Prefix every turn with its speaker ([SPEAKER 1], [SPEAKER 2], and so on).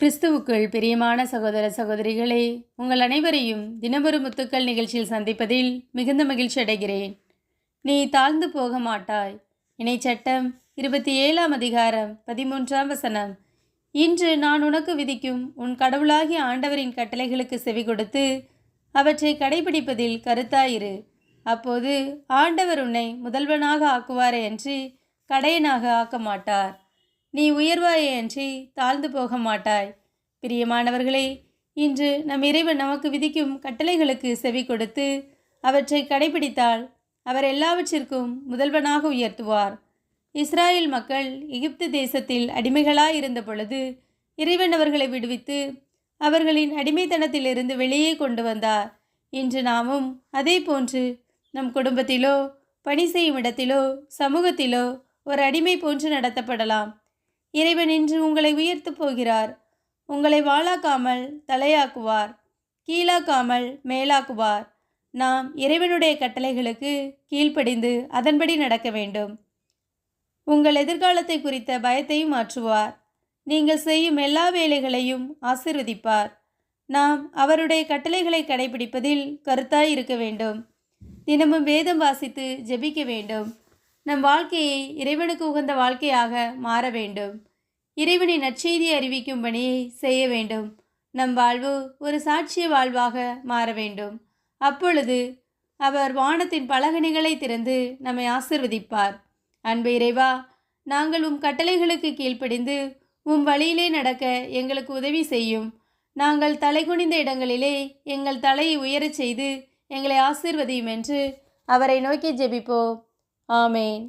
[SPEAKER 1] கிறிஸ்துவுக்குள் பிரியமான சகோதர சகோதரிகளே உங்கள் அனைவரையும் தினமொரு முத்துக்கள் நிகழ்ச்சியில் சந்திப்பதில் மிகுந்த மகிழ்ச்சி அடைகிறேன். நீ தாழ்ந்து போக மாட்டாய். இணைச்சட்டம் இருபத்தி ஏழாம் அதிகாரம் பதிமூன்றாம் வசனம். இன்று நான் உனக்கு விதிக்கும் உன் கடவுளாகிய ஆண்டவரின் கட்டளைகளுக்கு செவி கொடுத்து அவற்றை கடைபிடிப்பதில் கருத்தாயிரு. அப்போது ஆண்டவர் உன்னை முதல்வனாக ஆக்குவாரே என்று கடையனாக ஆக்க மாட்டார் நீ உயர்வாயன்றி தாழ்ந்து போக மாட்டாய். பிரியமானவர்களே இன்று நம் இறைவன் நமக்கு விதிக்கும் கட்டளைகளுக்கு செவி கொடுத்து அவற்றை கடைபிடித்தால் அவர் எல்லாவற்றிற்கும் முதல்வனாக உயர்த்துவார். இஸ்ராயேல் மக்கள் எகிப்து தேசத்தில் அடிமைகளாயிருந்த பொழுது இறைவன் அவர்களை விடுவித்து அவர்களின் அடிமைத்தனத்திலிருந்து வெளியே கொண்டு வந்தார். இன்று நாமும் அதே போன்று நம் குடும்பத்திலோ பணி செய்யும் இடத்திலோ சமூகத்திலோ ஒரு அடிமை போன்று நடத்தப்படலாம். இறைவன் இன்று உங்களை உயர்த்தப் போகிறார். உங்களை வாழாக்காமல் தலையாக்குவார். கீழாக்காமல் மேலாக்குவார். நாம் இறைவனுடைய கட்டளைகளுக்கு கீழ்ப்படிந்து அதன்படி நடக்க வேண்டும். உங்கள் எதிர்காலத்தை குறித்த பயத்தையும் மாற்றுவார். நீங்கள் செய்யும் எல்லா வேலைகளையும் ஆசிர்வதிப்பார். நாம் அவருடைய கட்டளைகளை கடைபிடிப்பதில் கருத்தாய் இருக்க வேண்டும். தினமும் வேதம் வாசித்து ஜெபிக்க வேண்டும். நம் வாழ்க்கையை இறைவனுக்கு உகந்த வாழ்க்கையாக மாற வேண்டும். இறைவனின் நற்செய்தி அறிவிக்கும் பணியை செய்ய வேண்டும். நம் வாழ்வு ஒரு சாட்சிய வாழ்வாக மாற வேண்டும். அப்பொழுது அவர் வானத்தின் பலகணிகளை திறந்து நம்மை ஆசிர்வதிப்பார். அன்பு இறைவா நாங்கள் உம் கட்டளைகளுக்கு கீழ்ப்படிந்து உம் வழியிலே நடக்க எங்களுக்கு உதவி செய்யும். நாங்கள் தலைகுனிந்த இடங்களிலே எங்கள் தலையை உயரச் செய்து எங்களை ஆசிர்வதியும் என்று அவரை நோக்கி ஜெபிப்போம். ஆமேன்